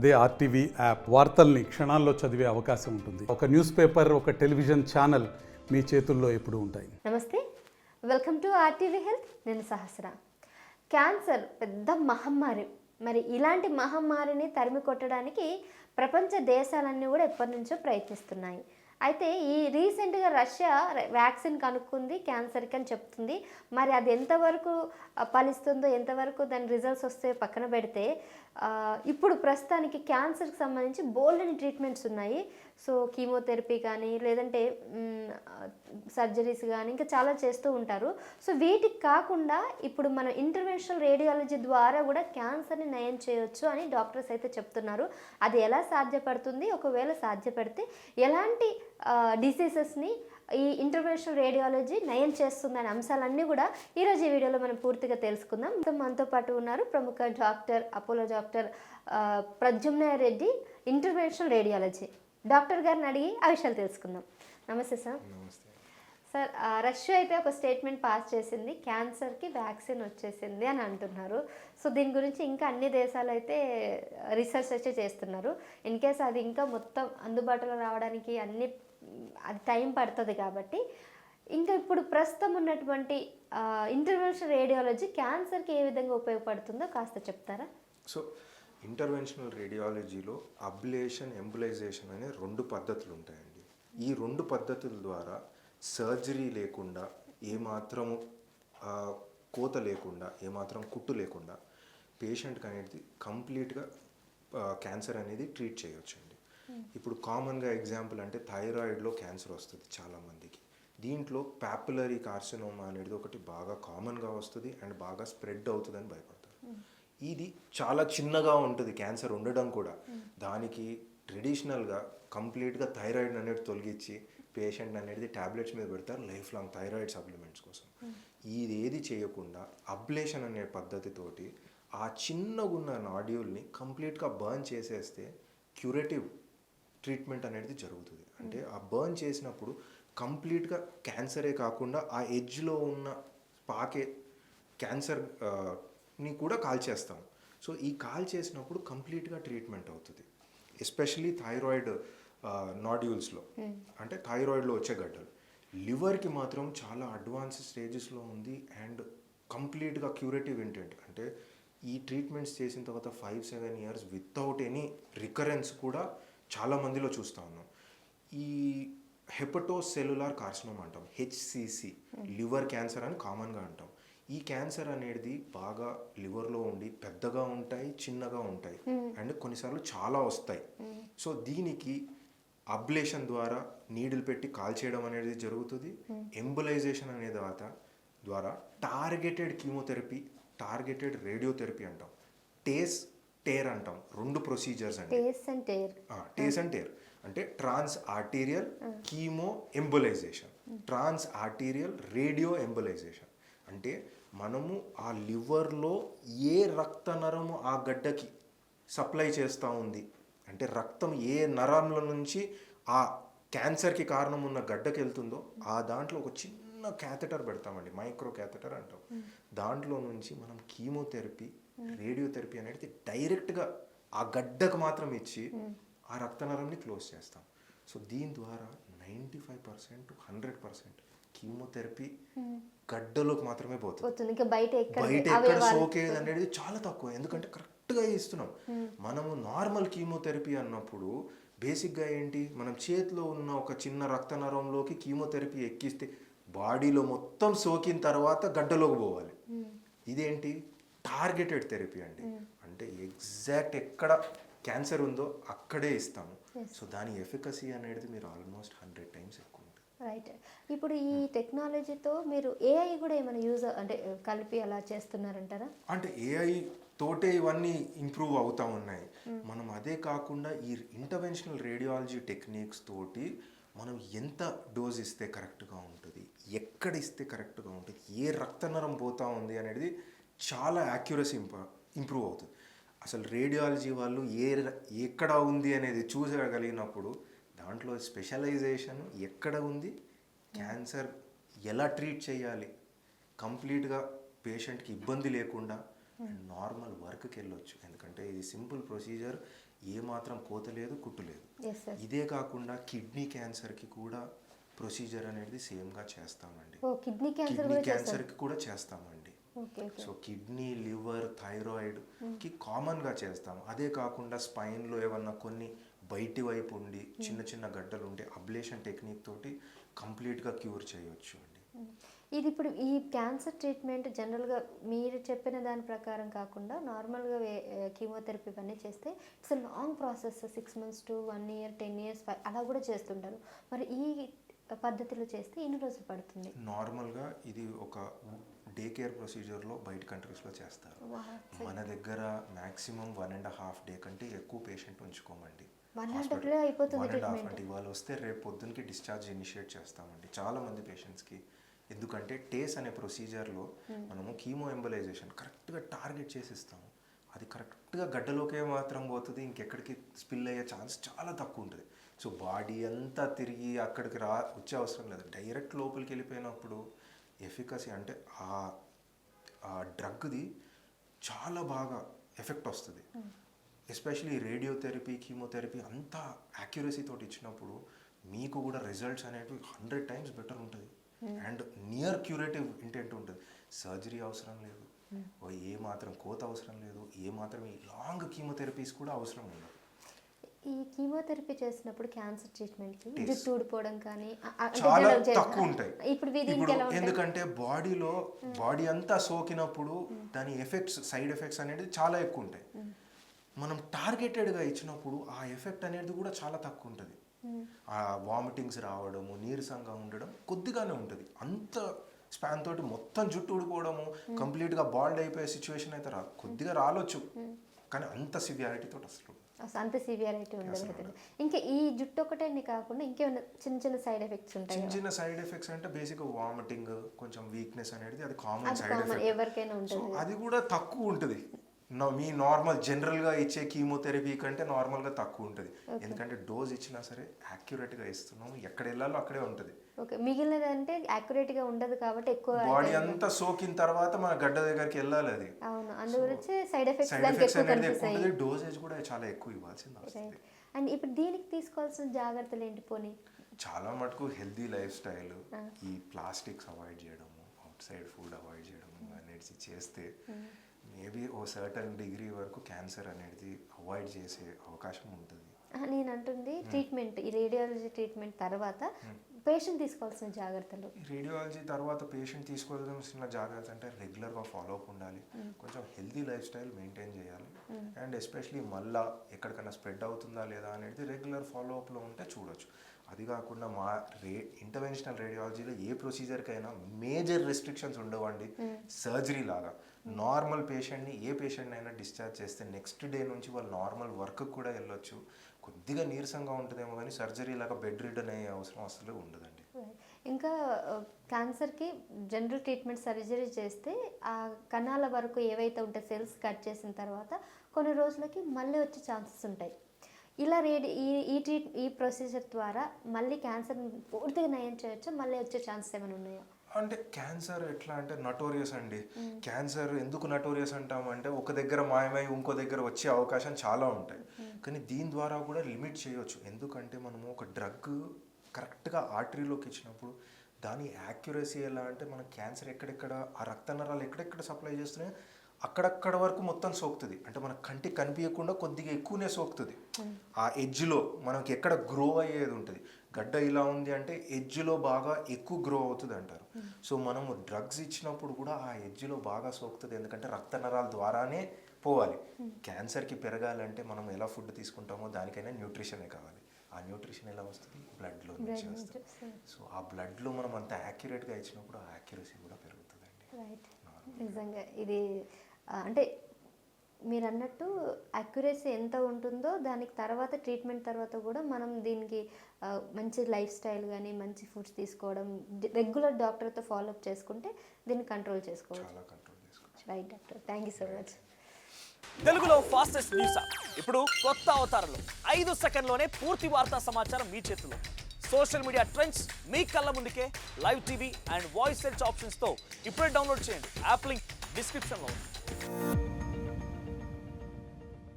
అదే RTV app వార్తల్ని క్షణాల్లో చదివే అవకాశం ఉంటుంది. ఒక న్యూస్ పేపర్ ఒక టెలివిజన్ ఛానల్ మీ చేతుల్లో ఎప్పుడు ఉంటాయి. నమస్తే. Welcome to RTV health. నేను సహస్ర. క్యాన్సర్ పెద్ద మహమ్మారి. మరి ఇలాంటి మహమ్మారిని తరిమి కొట్టడానికి ప్రపంచ దేశాలన్నీ కూడా ఎప్పటి నుంచో ప్రయత్నిస్తున్నాయి. అయితే ఈ రీసెంట్గా రష్యా వ్యాక్సిన్ కనుక్కుంది క్యాన్సర్కి అని చెప్తుంది. మరి అది ఎంతవరకు ఫలిస్తుందో ఎంతవరకు దాని రిజల్ట్స్ వస్తే పక్కన పెడితే ఇప్పుడు ప్రస్తుతానికి క్యాన్సర్కి సంబంధించి బోల్డెన్ ట్రీట్మెంట్స్ ఉన్నాయి. సో కీమోథెరపీ కానీ లేదంటే సర్జరీస్ కానీ ఇంకా చాలా చేస్తూ ఉంటారు. సో వీటికి కాకుండా ఇప్పుడు మనం ఇంటర్వెన్షనల్ రేడియాలజీ ద్వారా కూడా క్యాన్సర్ని నయం చేయొచ్చు అని డాక్టర్స్ అయితే చెప్తున్నారు. అది ఎలా సాధ్యపడుతుంది? ఒకవేళ సాధ్యపడితే ఎలాంటి డిసీజెస్ని ఈ ఇంటర్వెన్షనల్ రేడియాలజీ నయం చేస్తుందనే అంశాలన్నీ కూడా ఈరోజు ఈ వీడియోలో మనం పూర్తిగా తెలుసుకుందాం. సో మనతో పాటు ఉన్నారు ప్రముఖ డాక్టర్ అపోలో డాక్టర్ ఆ, Pradyumna Reddy interventional radiology. Doctor గారిని అడిగి ఆ విషయాలు తెలుసుకుందాం. నమస్తే సార్. సార్ రష్యా అయితే ఒక స్టేట్మెంట్ పాస్ చేసింది క్యాన్సర్కి వ్యాక్సిన్ వచ్చేసింది అని అంటున్నారు. సో దీని గురించి ఇంకా అన్ని దేశాలు అయితే రీసెర్చ్ అయితే చేస్తున్నారు. ఇన్ కేస్ అది ఇంకా మొత్తం అందుబాటులో రావడానికి అన్ని అది టైం పడుతుంది కాబట్టి ఇంకా ఇప్పుడు ప్రస్తుతం ఉన్నటువంటి ఇంటర్వెన్షన్ రేడియాలజీ క్యాన్సర్కి ఏ విధంగా ఉపయోగపడుతుందో కాస్త చెప్తారా? సో ఇంటర్వెన్షనల్ రేడియాలజీలో అబ్లేషన్ ఎంబులైజేషన్ అనే రెండు పద్ధతులు ఉంటాయండి. ఈ రెండు పద్ధతుల ద్వారా సర్జరీ లేకుండా ఏమాత్రము ఆ, కోత లేకుండా ఏమాత్రం కుట్టు లేకుండా పేషెంట్కి అనేది కంప్లీట్గా క్యాన్సర్ అనేది ట్రీట్ చేయొచ్చండి. ఇప్పుడు కామన్గా ఎగ్జాంపుల్ అంటే థైరాయిడ్లో క్యాన్సర్ వస్తుంది చాలామందికి దీంట్లో పాపులరీ కార్సినోమా అనేది ఒకటి బాగా కామన్గా వస్తుంది అండ్ బాగా స్ప్రెడ్ అవుతుందని భయపడతారు ఇది చాలా చిన్నగా ఉంటుంది క్యాన్సర్ ఉండడం కూడా. దానికి ట్రెడిషనల్గా కంప్లీట్గా థైరాయిడ్ అనేది తొలగించి పేషెంట్ అనేది ట్యాబ్లెట్స్ మీద పెడతారు లైఫ్ లాంగ్ థైరాయిడ్ సప్లిమెంట్స్ కోసం. ఇది ఏది చేయకుండా అబ్లేషన్ అనే పద్ధతితోటి ఆ చిన్నగున్న నాడ్యూల్ని కంప్లీట్గా బర్న్ చేసేస్తే క్యూరేటివ్ ట్రీట్మెంట్ అనేది జరుగుతుంది. అంటే ఆ బర్న్ చేసినప్పుడు కంప్లీట్గా క్యాన్సరే కాకుండా ఆ ఎడ్జ్లో ఉన్న పాకే క్యాన్సర్ ని కూడా కాల్ చేస్తాం. సో ఈ కాల్ చేసినప్పుడు కంప్లీట్గా ట్రీట్మెంట్ అవుతుంది. ఎస్పెషలీ థైరాయిడ్ నాడ్యూల్స్లో. అంటే థైరాయిడ్లో వచ్చే గడ్డలు. లివర్కి మాత్రం చాలా అడ్వాన్స్ స్టేజెస్లో ఉంది అండ్ కంప్లీట్గా క్యూరేటివ్ ఇంటెంట్. అంటే ఈ ట్రీట్మెంట్స్ చేసిన తర్వాత five seven years without any recurrence కూడా చాలా మందిలో చూస్తూ ఉన్నాం. ఈ హెపటోసెల్యులార్ కార్సినోమ్ అంటాం. హెచ్సిసి లివర్ క్యాన్సర్ అని కామన్గా అంటాం. ఈ క్యాన్సర్ అనేది బాగా లివర్లో ఉండి పెద్దగా ఉంటాయి చిన్నగా ఉంటాయి. అండ్ కొన్నిసార్లు చాలా వస్తాయి. సో దీనికి అబ్లేషన్ ద్వారా నీడిల్ పెట్టి కాల్చేయడం అనేది జరుగుతుంది. ఎంబులైజేషన్ అనే తర్వాత ద్వారా టార్గెటెడ్ కీమోథెరపీ టార్గెటెడ్ రేడియోథెరపీ అంటాం. టేస్ టేర్ అంటాం. రెండు ప్రొసీజర్స్ అండి. TACE and TARE. TACE and TARE. అంటే trans arterial chemo embolization. Trans arterial radio embolization. అంటే మనము ఆ లివర్లో ఏ రక్త నరము ఆ గడ్డకి సప్లై చేస్తూ ఉంది? అంటే రక్తం ఏ నరంల నుంచి ఆ క్యాన్సర్కి కారణం ఉన్న గడ్డకి వెళ్తుందో ఆ దాంట్లో ఒక చిన్న క్యాథెటర్ పెడతామండి. మైక్రో క్యాథెటర్ అంటాం. దాంట్లో నుంచి మనం కీమోథెరపీ రేడియోథెరపీ అనేది డైరెక్ట్గా ఆ గడ్డకు మాత్రం ఇచ్చి ఆ రక్తనరంని క్లోజ్ చేస్తాం. సో దీని ద్వారా ninety five percent hundred percent chemotherapy గడ్డలోకి మాత్రమే పోతుంది. బయట ఎక్కడ సోకేది అనేది చాలా తక్కువ. ఎందుకంటే కరెక్ట్గా ఇస్తున్నాం మనము నార్మల్ కీమోథెరపీ అన్నప్పుడు బేసిక్గా ఏంటి? మనం చేతిలో ఉన్న ఒక చిన్న రక్తనరంలోకి కీమోథెరపీ ఎక్కిస్తే బాడీలో మొత్తం సోకిన తర్వాత గడ్డలోకి పోవాలి. ఇదేంటి? టార్గెటెడ్ థెరపీ అండి. అంటే ఎగ్జాక్ట్ ఎక్కడ క్యాన్సర్ ఉందో అక్కడే ఇస్తాము. సో దాని ఎఫికసీ అనేది మీరు ఆల్మోస్ట్ హండ్రెడ్ టైమ్స్ ఎక్కువ రైట్. ఇప్పుడు ఈ టెక్నాలజీతో మీరు ఏఐ కూడా ఏమైనా యూజ్ అంటే కలిపి అలా చేస్తున్నారంటారా? అంటే ఏఐ తోటే ఇవన్నీ ఇంప్రూవ్ అవుతా ఉన్నాయి. మనం అదే కాకుండా ఈ ఇంటర్వెన్షనల్ రేడియాలజీ టెక్నిక్స్ తోటి మనం ఎంత డోస్ ఇస్తే కరెక్ట్గా ఉంటుంది? ఎక్కడ ఇస్తే కరెక్ట్గా ఉంటుంది? ఏ రక్తనరం పోతా ఉంది అనేది చాలా యాక్యురసీ ఇంప్రూవ్ అవుతుంది. అసలు రేడియాలజీ వాళ్ళు ఏ ఎక్కడ ఉంది అనేది చూసగలిగినప్పుడు దాంట్లో స్పెషలైజేషన్ ఎక్కడ ఉంది? క్యాన్సర్ ఎలా ట్రీట్ చేయాలి? కంప్లీట్గా పేషెంట్కి ఇబ్బంది లేకుండా నార్మల్ వర్క్కి వెళ్ళొచ్చు. ఎందుకంటే ఇది సింపుల్ ప్రొసీజర్ ఏ మాత్రం కోత లేదు కుట్టు లేదు. ఇదే కాకుండా కిడ్నీ క్యాన్సర్కి కూడా ప్రొసీజర్ అనేది సేమ్గా చేస్తామండి. కిడ్నీ క్యాన్సర్కి కూడా చేస్తామండి. సో కిడ్నీ లివర్ థైరాయిడ్కి కామన్గా చేస్తాం. అదే కాకుండా స్పైన్లో ఏమన్నా కొన్ని బయటి వైపు ఉండి చిన్న చిన్న గడ్డలు ఉంటే అబ్లేషన్ టెక్నిక్ తోటి కంప్లీట్గా క్యూర్ చేయొచ్చు అండి. ఇది ఇప్పుడు ఈ క్యాన్సర్ ట్రీట్మెంట్ జనరల్గా మీరు చెప్పిన దాని ప్రకారం కాకుండా నార్మల్గా కీమోథెరపీ ఇవన్నీ చేస్తే it's long process six months to one year ten years అలా కూడా చేస్తుంటారు. మరి ఈ పద్ధతిలో చేస్తే ఎన్ని రోజులు పడుతుంది? నార్మల్గా ఇది ఒక డే కేర్ ప్రొసీజర్లో బయట కంట్రీస్లో చేస్తారు మన దగ్గర maximum one and half day కంటే ఎక్కువ పేషెంట్ ఉంచుకోమండి. అయిపోతుంది వన్ అండ్ హాఫ్ treatment. అంటే వాళ్ళు వస్తే రేపు పొద్దునకి డిశ్చార్జ్ ఇనిషియేట్ చేస్తామండి. చాలా మంది పేషెంట్స్కి ఎందుకంటే టేస్ అనే ప్రొసీజర్లో మనము కీమో ఎంబలైజేషన్ కరెక్ట్గా టార్గెట్ చేసి ఇస్తాము అది కరెక్ట్గా గడ్డలోకే మాత్రం పోతుంది ఇంకెక్కడికి స్పిల్ అయ్యే ఛాన్స్ చాలా తక్కువ ఉంటుంది. సో బాడీ అంతా తిరిగి అక్కడికి రా వచ్చే అవసరం లేదు. డైరెక్ట్ లోపలికి వెళ్ళిపోయినప్పుడు ఎఫికసీ అంటే ఆ ఆ డ్రగ్ది చాలా బాగా ఎఫెక్ట్ వస్తుంది. ఎస్పెషలీ రేడియోథెరపీ కీమోథెరపీ అంతా యాక్యురసీ తోటి ఇచ్చినప్పుడు మీకు కూడా రిజల్ట్స్ అనేవి హండ్రెడ్ టైమ్స్ బెటర్ ఉంటుంది. అండ్ నియర్ క్యూరేటివ్ ఇంటెంట్ ఉంటుంది. సర్జరీ అవసరం లేదు. ఓ ఏ మాత్రం కోత అవసరం లేదు. ఏ మాత్రం ఈ లాంగ్ కీమోథెరపీస్ కూడా అవసరం ఉండదు. ఈ కీమోథెరపీ చేసినప్పుడు క్యాన్సర్ ట్రీట్మెంట్కి Yes. జుట్టు ఊడిపోవడం కానీ చాలా తక్కువ ఉంటాయి. ఇప్పుడు ఎందుకంటే బాడీలో బాడీ అంతా సోకినప్పుడు దాని ఎఫెక్ట్స్ సైడ్ ఎఫెక్ట్స్ అనేది చాలా ఎక్కువ ఉంటాయి. మనం టార్గెటెడ్గా ఇచ్చినప్పుడు ఆ ఎఫెక్ట్ అనేది కూడా చాలా తక్కువ ఉంటుంది ఆ వామిటింగ్స్ రావడము నీరసంగా ఉండడం కొద్దిగానే ఉంటుంది. అంత స్పాన్ తోటి మొత్తం జుట్టు ఊడిపోవడము కంప్లీట్గా బాల్డ్ అయిపోయే సిచ్యువేషన్ అయితే రాదు కొద్దిగా రాలొచ్చు. కానీ అంత సివియారిటీ తోటి అసలు. అంత సివియారిటీ ఉండదు ఇంకా ఈ జుట్టు ఒకటే కాకుండా ఇంకేమైనా చిన్న చిన్న సైడ్ ఎఫెక్ట్స్ ఉంటాయి? చిన్న చిన్న సైడ్ ఎఫెక్ట్స్ అంటే బేసిక్ వామిటింగ్ కొంచెం వీక్నెస్ అనేది అది కామన్ సైడ్ ఎఫెక్ట్ ఎవరికైనా ఉంటుంది అది కూడా తక్కువ ఉంటుంది మీ నార్మల్ జనరల్గా ఇచ్చే కీమోథెరపీ కంటే నార్మల్గా తక్కువ ఉంటుంది. ఎందుకంటే డోస్ ఇచ్చినా సరే యాక్యురేట్గా ఇస్తున్నాం ఎక్కడ వెళ్ళాలో అక్కడే ఉంటుంది. ఓకే. మిగిలినది అంటే accurate గా ఉండదు కాబట్టి ఎక్కువ బాడీ అంతా సోకిన తర్వాత మన గడ్డ దగ్గరికి వెళ్ళాలి అది. అవును. అందు గురించి సైడ్ ఎఫెక్ట్స్ దానికి ఎక్కువ కనిపిస్తాయి. డోసేజ్ కూడా చాలా ఎక్కువ ఇవ్వాల్సింది వస్తుంది అండ్ ఇప్పుడు దీనికి తీసుకోవాల్సిన జాగ్రత్తలు ఏంటి పోనీ? చాలా మటుకు హెల్దీ లైఫ్ స్టైల్ ఈ ప్లాస్టిక్స్ అవాయిడ్ చేయడము అవుట్ సైడ్ ఫుడ్ అవాయిడ్ చేయడము అనేది చేస్తే మేబీ ఓ సర్టన్ డిగ్రీ వరకు క్యాన్సర్ అనేది అవాయిడ్ చేసే అవకాశం ఉంటుంది. నేను అంటుంది ట్రీట్మెంట్ ఈ రేడియాలజీ ట్రీట్మెంట్ తర్వాత పేషెంట్ తీసుకోవాల్సిన జాగ్రత్తలు. రేడియాలజీ తర్వాత పేషెంట్ తీసుకోవాల్సిన జాగ్రత్త అంటే రెగ్యులర్గా ఫాలో అప్ ఉండాలి. కొంచెం హెల్తీ లైఫ్ స్టైల్ మెయింటైన్ చేయాలి. అండ్ ఎస్పెషలీ మళ్ళా ఎక్కడికైనా స్ప్రెడ్ అవుతుందా లేదా అనేది రెగ్యులర్ ఫాలో అప్లో ఉంటే చూడొచ్చు. అది కాకుండా మా రే ఇంటర్వెన్షనల్ రేడియాలజీలో ఏ ప్రొసీజర్కైనా మేజర్ రెస్ట్రిక్షన్స్ ఉండవండి. సర్జరీ లాగా. నార్మల్ పేషెంట్ని ఏ పేషెంట్ అయినా డిశ్చార్జ్ చేస్తే నెక్స్ట్ డే నుంచి వాళ్ళు నార్మల్ వర్క్ కూడా వెళ్ళొచ్చు. కొద్దిగా నీరసంగా ఉంటుందేమో కానీ సర్జరీ లాగా బెడ్ రిడన్ అయ్యే అవసరం అసలు ఉండదండి. ఇంకా క్యాన్సర్కి జనరల్ ట్రీట్మెంట్ సర్జరీ చేస్తే ఆ కణాల వరకు ఏవైతే ఉంటే సెల్స్ కట్ చేసిన తర్వాత కొన్ని రోజులకి మళ్ళీ వచ్చే ఛాన్సెస్ ఉంటాయి. ఇలా రేడి ఈ ఈ ట్రీట్ ఈ ప్రొసీజర్ ద్వారా మళ్ళీ క్యాన్సర్ పూర్తిగా నయం చేయొచ్చా? మళ్ళీ వచ్చే ఛాన్సెస్ ఏమైనా ఉన్నాయా? అంటే క్యాన్సర్ ఎట్లా అంటే నటోరియస్ అండి. క్యాన్సర్ ఎందుకు నటోరియస్ అంటామంటే ఒక దగ్గర మాయమై ఇంకో దగ్గర వచ్చే అవకాశం చాలా ఉంటాయి. కానీ దీని ద్వారా కూడా లిమిట్ చేయొచ్చు. ఎందుకంటే మనము ఒక డ్రగ్ కరెక్ట్గా ఆర్టరీలోకి ఇచ్చినప్పుడు దాని యాక్యురసీ ఎలా అంటే మన క్యాన్సర్ ఎక్కడెక్కడ ఆ రక్త నరాలు ఎక్కడెక్కడ సప్లై చేస్తున్నాయో అక్కడక్కడ వరకు మొత్తం సోకుతుంది. అంటే మన కంటికి కనిపించకుండా కొద్దిగా ఎక్కువనే సోకుతుంది. ఆ ఎడ్జ్లో మనకి ఎక్కడ గ్రో అయ్యేది ఉంటుంది. గడ్డ ఇలా ఉంది అంటే ఎడ్జ్లో బాగా ఎక్కువ గ్రో అవుతుంది అంటారు. సో మనము డ్రగ్స్ ఇచ్చినప్పుడు కూడా ఆ ఎడ్జ్లో బాగా సోకుతుంది. ఎందుకంటే రక్త నరాల ద్వారానే పోవాలి. క్యాన్సర్కి పెరగాలంటే మనం ఎలా ఫుడ్ తీసుకుంటామో దానికైనా న్యూట్రిషనే కావాలి. ఆ న్యూట్రిషన్ ఎలా వస్తుంది? బ్లడ్లో నుంచి వస్తుంది. సో ఆ బ్లడ్లో మనం అంత యాక్యురేట్గా ఇచ్చినప్పుడు ఆ యాక్యురసీ కూడా పెరుగుతుందండి. రైట్ నిజంగా ఇది అంటే మీరు అన్నట్టు అక్యురసీ ఎంత ఉంటుందో దానికి తర్వాత ట్రీట్మెంట్ తర్వాత కూడా మనం దీనికి మంచి లైఫ్ స్టైల్ కానీ మంచి ఫుడ్స్ తీసుకోవడం రెగ్యులర్ డాక్టర్తో ఫాలోఅప్ చేసుకుంటే దీన్ని కంట్రోల్ చేసుకోవచ్చు. చాలా కంట్రోల్ చేసుకోవచ్చు. Right doctor thank you so much తెలుగులో ఫాస్టెస్ట్ న్యూస్ ఇప్పుడు కొత్త అవతారంలో ఐదు సెకండ్లోనే పూర్తి వార్తా సమాచారం మీ చేతిలో. సోషల్ మీడియా ట్రెండ్స్ మీ కళ్ళ ముందుకే live TV and voice search ఆప్షన్స్తో ఇప్పుడే డౌన్లోడ్ చేయండి. యాప్ లింక్ డిస్క్రిప్షన్లో ఉంది. Thank you.